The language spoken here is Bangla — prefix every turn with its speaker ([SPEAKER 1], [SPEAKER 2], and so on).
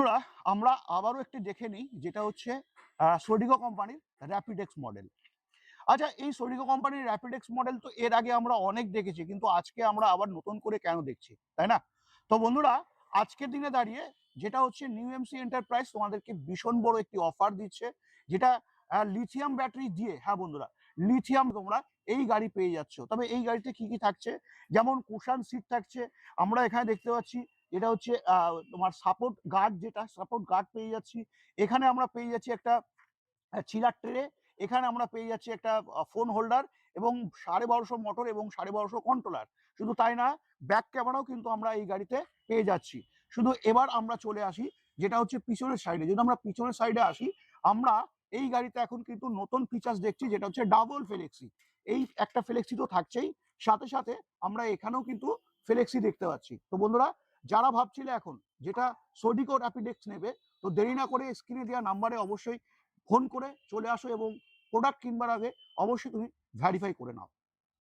[SPEAKER 1] বন্ধুরা, আমরা আবারও একটি দেখে নিই, যেটা হচ্ছে সোডিগো কোম্পানির র্যাপিডেক্স মডেল আচ্ছা এই সোডিগো কোম্পানির র্যাপিডেক্স মডেল তো এর আগে আমরা অনেক দেখেছি, কিন্তু আজকে আমরা আবার নতুন করে কেন দেখছি, তাই না? তো বন্ধুরা, আজকের দিনে দাঁড়িয়ে যেটা হচ্ছে নিউ এমসি এন্টারপ্রাইজ তোমাদেরকে ভীষণ বড় একটি অফার দিচ্ছে, যেটা লিথিয়াম ব্যাটারি দিয়ে হ্যাঁ বন্ধুরা লিথিয়াম তোমরা এই গাড়ি পেয়ে যাচ্ছ। তবে এই গাড়িতে কি কি থাকছে? যেমন কুশান সিট থাকছে, আমরা এখানে দেখতে পাচ্ছি এটা হচ্ছে তোমার সাপোর্ট গার্ড যেটা সাপোর্ট গার্ড পেয়ে যাচ্ছি। এখানে আমরা পেয়ে যাচ্ছি একটা চিলার ট্রে এখানে আমরা পেয়ে যাচ্ছি একটা ফোন হোল্ডার এবং সাড়ে বারোশো মোটর এবং সাড়ে বারোশো কন্ট্রোলার শুধু তাই না ব্যাক ক্যামেরাও কিন্তু আমরা এই গাড়িতে পেয়ে যাচ্ছি। শুধু এবার আমরা চলে আসি, যেটা হচ্ছে পিছনের সাইডে যদি আমরা পিছনের সাইডে আসি, আমরা এই গাড়িতে এখন কিন্তু নতুন ফিচার্স দেখছি, যেটা হচ্ছে ডাবল ফ্লেক্সি এই একটা ফ্লেক্সি তো থাকছেই। সাথে সাথে আমরা এখানেও কিন্তু ফ্লেক্সি দেখতে পাচ্ছি। তো বন্ধুরা যারা ভাবছিলে এখন যেটা সোডিকোড অ্যাপিডেক্স নেবে, তো দেরি না করে স্ক্রিনে দেওয়া নাম্বারে অবশ্যই ফোন করে চলে আসো এবং প্রোডাক্ট কিনবার আগে অবশ্যই তুমি ভ্যারিফাই করে নাও।